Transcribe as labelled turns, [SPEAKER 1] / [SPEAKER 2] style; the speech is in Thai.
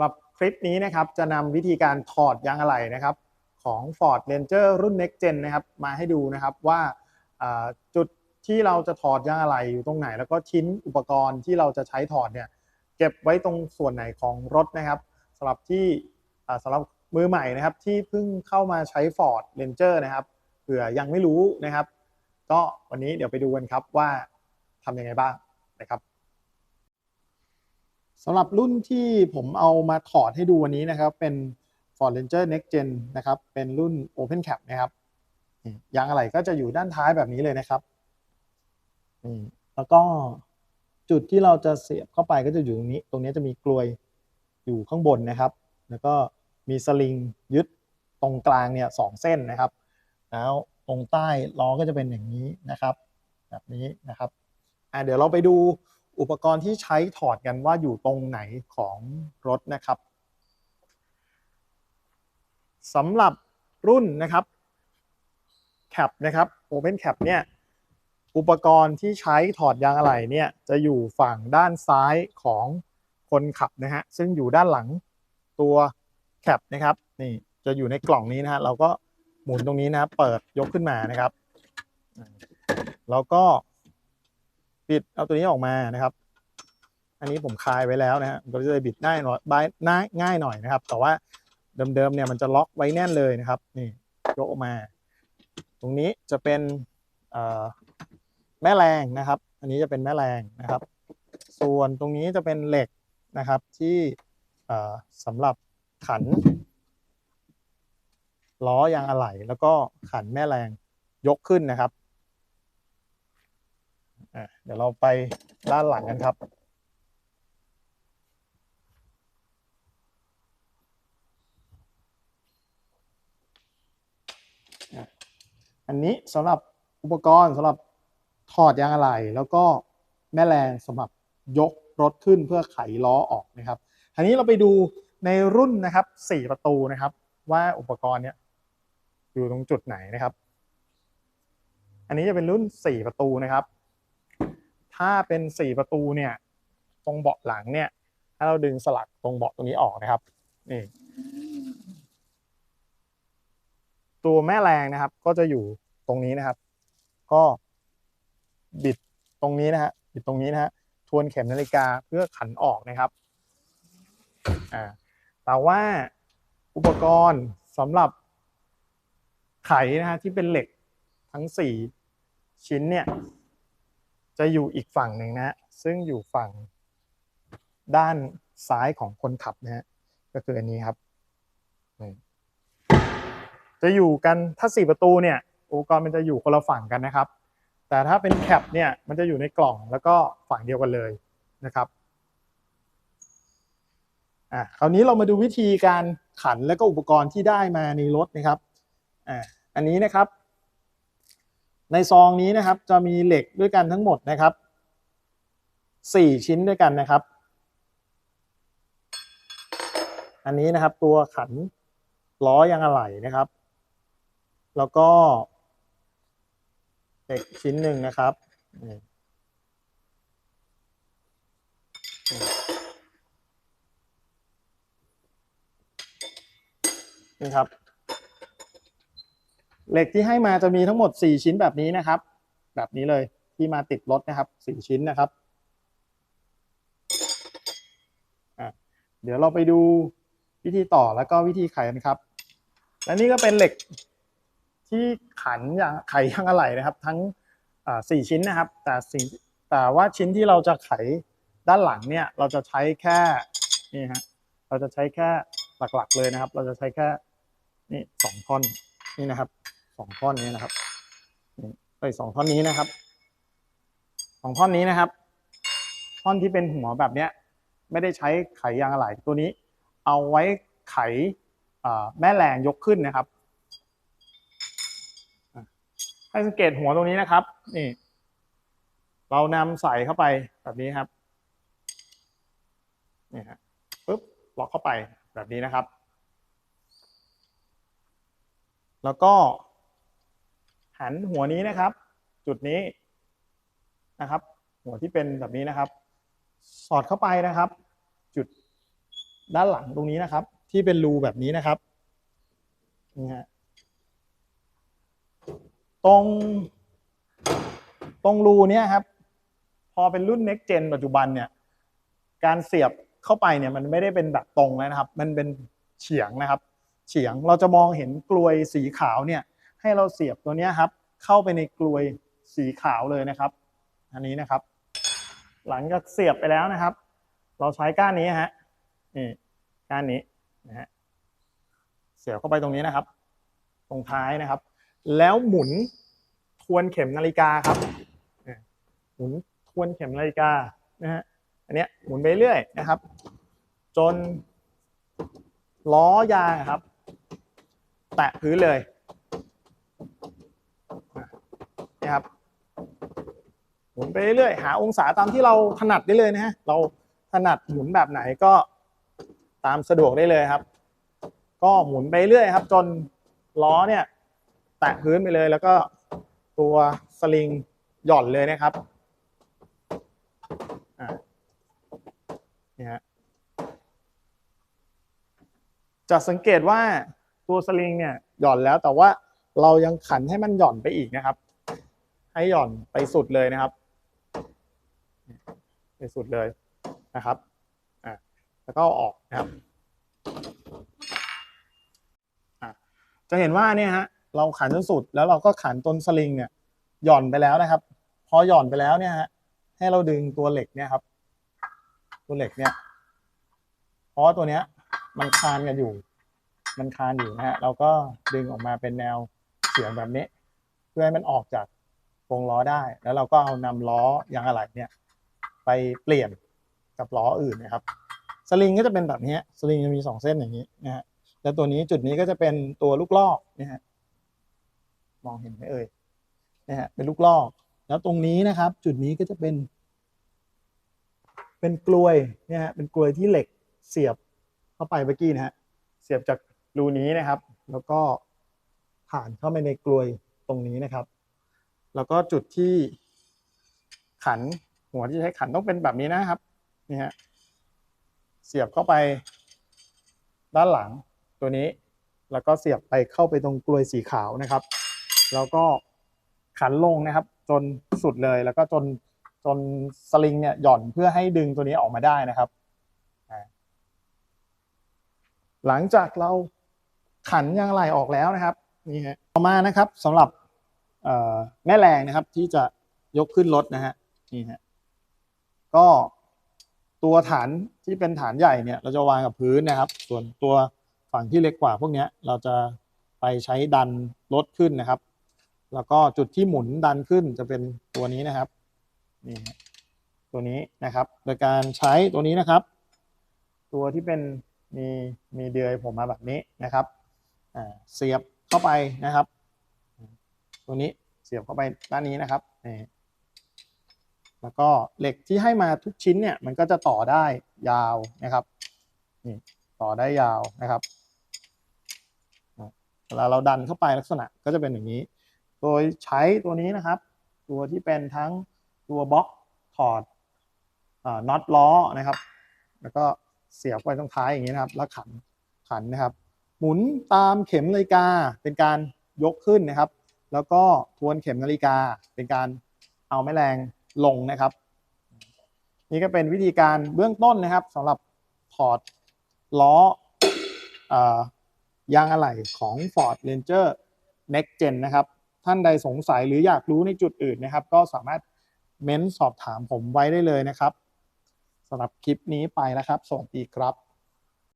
[SPEAKER 1] ำหรับคลิปนี้นะครับจะนำวิธีการถอดยางอะไหล่นะครับของ Ford Ranger รุ่น Next Gen นะครับมาให้ดูนะครับว่าจุดที่เราจะถอดยางอะไหล่อยู่ตรงไหน แล้วก็ชิ้นอุปกรณ์ที่เราจะใช้ถอดเนี่ยเก็บไว้ตรงส่วนไหนของรถนะครับสำหรับที่สำหรับมือใหม่นะครับที่เพิ่งเข้ามาใช้ Ford Ranger นะครับเผื่อยังไม่รู้นะครับ ก็วันนี้เดี๋ยวไปดูกันครับว่าทำยังไงบ้างนะครับ สำหรับรุ่นที่ผมเอามาถอดให้ดูวันนี้นะครับ เป็น Ford Ranger Next Gen นะครับ เป็นรุ่น Open Cap นะครับนี่ยางอะไหล่ก็จะอยู่ด้านท้ายแบบนี้เลยนะครับนี่แล้วก็จุดที่เราจะเสียบเข้าไปก็จะอยู่ตรงนี้ ตรงนี้จะมีกลวยอยู่ข้างบนนะครับ แล้วก็มีสลิงยึดตรงกลางเนี่ยสองเส้นนะครับ แล้วตรงใต้ล้อก็จะเป็นอย่างนี้นะครับ แบบนี้นะครับอะเดี๋ยวเราไปดู อุปกรณ์ที่ใช้ถอดกันว่าอยู่ตรงไหนของรถนะครับสำหรับรุ่นนะครับ Cap นะครับ Open Cap เนี่ยอุปกรณ์ที่ใช้ถอดยางอะไหล่เนี่ยจะอยู่ฝั่งด้านซ้ายของคนขับนะฮะซึ่งอยู่ด้านหลังตัวแคปนะครับนี่จะอยู่ในกล่องนี้นะฮะเราก็หมุนตรงนี้นะครับเปิดยกขึ้นมานะครับ แล้วก็ ปิดเอาตัวนี้ออกมานะครับ อันนี้ผมคลายไว้แล้วนะฮะก็จะบิดง่ายหน่อยบายง่ายหน่อยนะครับ แต่ว่าเดิมๆเนี่ยมันจะล็อกไว้แน่นเลยนะครับ นี่ยกออกมา ตรงนี้จะเป็นแม่แรงนะครับ อันนี้จะเป็นแม่แรงนะครับ ส่วนตรงนี้จะเป็นเหล็กนะครับที่สำหรับขัน ล้อยางอะไหล่แล้วก็ขันแม่แรงยกขึ้นนะครับ เดี๋ยวเราไปด้านหลังกันครับ อันนี้สำหรับอุปกรณ์สำหรับถอดยางอะไหล่แล้วก็แม่แรงสำหรับยกรถขึ้นเพื่อไขล้อออกนะครับทีนี้เราไปดูในรุ่นนะครับ4ประตูนะครับ ว่าอุปกรณ์เนี้ยอยู่ตรงจุดไหนนะครับ อันนี้จะเป็นรุ่น4ประตูนะครับ ถ้าเป็น4ประตูเนี่ย ตรงเบาะหลังเนี่ย ถ้าเราดึงสลักตรงเบาะตรงนี้ออกนะครับ นี่ตัวแม่แรงนะครับ ก็จะอยู่ตรงนี้นะครับ ก็บิดตรงนี้นะฮะบิดตรงนี้นะฮะทวนเข็มนาฬิกาเพื่อขันออกนะครับอ่าแต่ว่าอุปกรณ์สำหรับไขนะฮะที่เป็นเหล็กทั้ง 4 ชิ้นเนี่ย จะอยู่อีกฝั่งหนึ่งนะฮะซึ่งอยู่ฝั่งด้านซ้ายของคนขับนะฮะก็คืออันนี้ครับจะอยู่กันถ้า4ประตูเนี่ยอุปกรณ์มันจะอยู่คนละฝั่งกันนะครับ แต่ถ้าเป็นแคปเนี่ยมันจะอยู่ในกล่องแล้วก็ฝั่งเดียวกันเลยนะครับอะคราวนี้เรามาดูวิธีการขันและก็อุปกรณ์ที่ได้มาในรถนะครับอ่าอันนี้นะครับ ในซองนี้นะครับจะมีเหล็กด้วยกันทั้งหมดนะครับสี่ชิ้นด้วยกันนะครับ อันนี้นะครับตัวขันล้อยางอะไหล่นะครับ แล้วก็เหล็กชิ้นหนึ่งนะครับนี่ครับ เหล็กที่ให้มาจะมีทั้งหมด 4 ชิ้นแบบนี้นะครับ แบบนี้เลยที่มาติดรถนะครับ 4 ชิ้นนะครับเดี๋ยวเราไปดูวิธีต่อแล้วก็วิธีไขกันครับ และนี่ก็เป็นเหล็กที่ขันยางไขยางอะไหล่นะครับ ทั้งสี่ชิ้นนะครับ แต่สิ่งแต่ว่าชิ้นที่เราจะไขด้านหลังเนี่ย เราจะใช้แค่นี่ฮะเราจะใช้แค่หลักๆเลยนะครับ เราจะใช้แค่นี่สองท่อนนี่นะครับ องท่อนนี้นะครับนี่ไปสองท่อนนี้นะครับสองท่อนนี้นะครับ ท่อนที่เป็นหัวแบบเนี้ย ไม่ได้ใช้ไขยางอะไหล่ตัวนี้ เอาไว้ไขแม่แรงยกขึ้นนะครับ ให้สังเกตหัวตรงนี้นะครับ นี่ เรานำใส่เข้าไปแบบนี้ครับนี่ฮะปุ๊บล็อกเข้าไปแบบนี้นะครับ แล้วก็ หันหัวนี้นะครับ จุดนี้นะครับ หัวที่เป็นแบบนี้นะครับ สอดเข้าไปนะครับ จุดด้านหลังตรงนี้นะครับ ที่เป็นรูแบบนี้นะครับนี่ฮะตรง ตรงรูเนี้ยครับ พอเป็นรุ่น next gen ปัจจุบันเนี่ย การเสียบเข้าไปเนี่ยมันไม่ได้เป็นแบบตรงแล้วนะครับ มันเป็นเฉียงนะครับ เฉียงเราจะมองเห็นกลวยสีขาวเนี่ย ให้เราเสียบตัวนี้ครับ เข้าไปในกลวยสีขาวเลยนะครับ อันนี้นะครับ หลังจากเสียบไปแล้วนะครับ เราใช้ก้านนี้ฮะนี่ก้านนี้นะฮะเสียบเข้าไปตรงนี้นะครับ ตรงท้ายนะครับ แล้วหมุนทวนเข็มนาฬิกาครับหมุนทวนเข็มนาฬิกานะฮะอันเนี้ยหมุนไปเรื่อยนะครับ จนล้อยางครับ แตะพื้นเลยอะ นี่ครับหมุนไปเรื่อยๆหาองศาตามที่เราถนัดได้เลยนะฮะเราถนัดหมุนแบบไหนก็ตามสะดวกได้เลยครับ ก็หมุนไปเรื่อยครับ จนล้อเนี่ยแตะพื้นไปเลยแล้วก็ตัวสลิงหย่อนเลยนะครับอะนี่ฮะจะสังเกตว่าตัวสลิงเนี่ยหย่อนแล้วแต่ว่าเรายังขันให้มันหย่อนไปอีกนะครับ ให้หย่อนไปสุดเลยนะครับ ไปสุดเลยนะครับอะแล้วก็ออกนะครับอะจะเห็นว่าเนี่ยฮะเราขันจนสุดแล้วเราก็ขันต้นสลิงเนี่ยหย่อนไปแล้วนะครับ พอหย่อนไปแล้วเนี่ยฮะให้เราดึงตัวเหล็กเนี่ยครับ ตัวเหล็กเนี่ยเพราะตัวเนี้ย มันคานกันอยู่ มันคานอยู่นะฮะเราก็ดึงออกมาเป็นแนวเฉียงแบบนี้ เพื่อให้มันออกจาก วงล้อได้ แล้วเราก็เอานำล้อยางอะไหล่เนี่ยไปเปลี่ยนกับล้ออื่นนะครับสลิงก็จะเป็นแบบนี้สลิงจะมีสองเส้นอย่างนี้นะฮะแล้วตัวนี้จุดนี้ก็จะเป็นตัวลูกลอกนะฮะมองเห็นไหมเอ่ยนะฮะเป็นลูกลอก แล้วตรงนี้นะครับ จุดนี้ก็จะเป็น เป็นกลวยเนี่ยฮะเป็นกลวยที่เหล็กเสียบเข้าไปเมื่อกี้นะฮะเสียบจากรูนี้นะครับ แล้วก็ผ่านเข้าไปในกลวยตรงนี้นะครับ แล้วก็จุดที่ขันหัวที่ใช้ขันต้องเป็นแบบนี้นะครับนี่ฮะเสียบเข้าไปด้านหลังตัวนี้ แล้วก็เสียบไปเข้าไปตรงกลวยสีขาวนะครับ แล้วก็ขันลงนะครับ จนสุดเลยแล้วก็จนจนสลิงเนี่ยหย่อนเพื่อให้ดึงตัวนี้ออกมาได้นะครับ หลังจากเราขันยางไหลออกแล้วนะครับนี่ฮะต่อมานะครับสำหรับ แม่แรงนะครับ ที่จะยกขึ้นรถนะฮะนี่ฮะก็ตัวฐานที่เป็นฐานใหญ่เนี่ย เราจะวางกับพื้นนะครับ ส่วนตัวฝั่งที่เล็กกว่าพวกนี้เราจะไปใช้ดันรถขึ้นนะครับ แล้วก็จุดที่หมุนดันขึ้นจะเป็นตัวนี้นะครับนี่ฮะตัวนี้นะครับ โดยการใช้ตัวนี้นะครับ ตัวที่เป็นมีมีเดือยผมมาแบบนี้นะครับเสียบเข้าไปนะครับ ตัวนี้เสียบเข้าไปด้านนี้นะครับนี่แล้วก็เหล็กที่ให้มาทุกชิ้นเนี่ยมันก็จะต่อได้ยาวนะครับนี่ต่อได้ยาวนะครับเวลาเราดันเข้าไปลักษณะก็จะเป็นอย่างนี้ โดยใช้ตัวนี้นะครับ ตัวที่เป็นทั้งตัวบล็อกถอดน็อตล้อนะครับ แล้วก็เสียบไว้ตรงท้ายอย่างนี้นะครับแล้วขันขันนะครับ หมุนตามเข็มนาฬิกาเป็นการยกขึ้นนะครับ แล้วก็ทวนเข็มนาฬิกาเป็นการเอาแม่แรงลงนะครับ นี่ก็เป็นวิธีการเบื้องต้นนะครับสำหรับถอดล้ออยางอะไหล่ของ Ford Ranger Next Gen นะครับ ท่านใดสงสัยหรืออยากรู้ในจุดอื่นนะครับ ก็สามารถเม้นสอบถามผมไว้ได้เลยนะครับสำหรับคลิปนี้ไปแล้วครับ สวัสดีครับ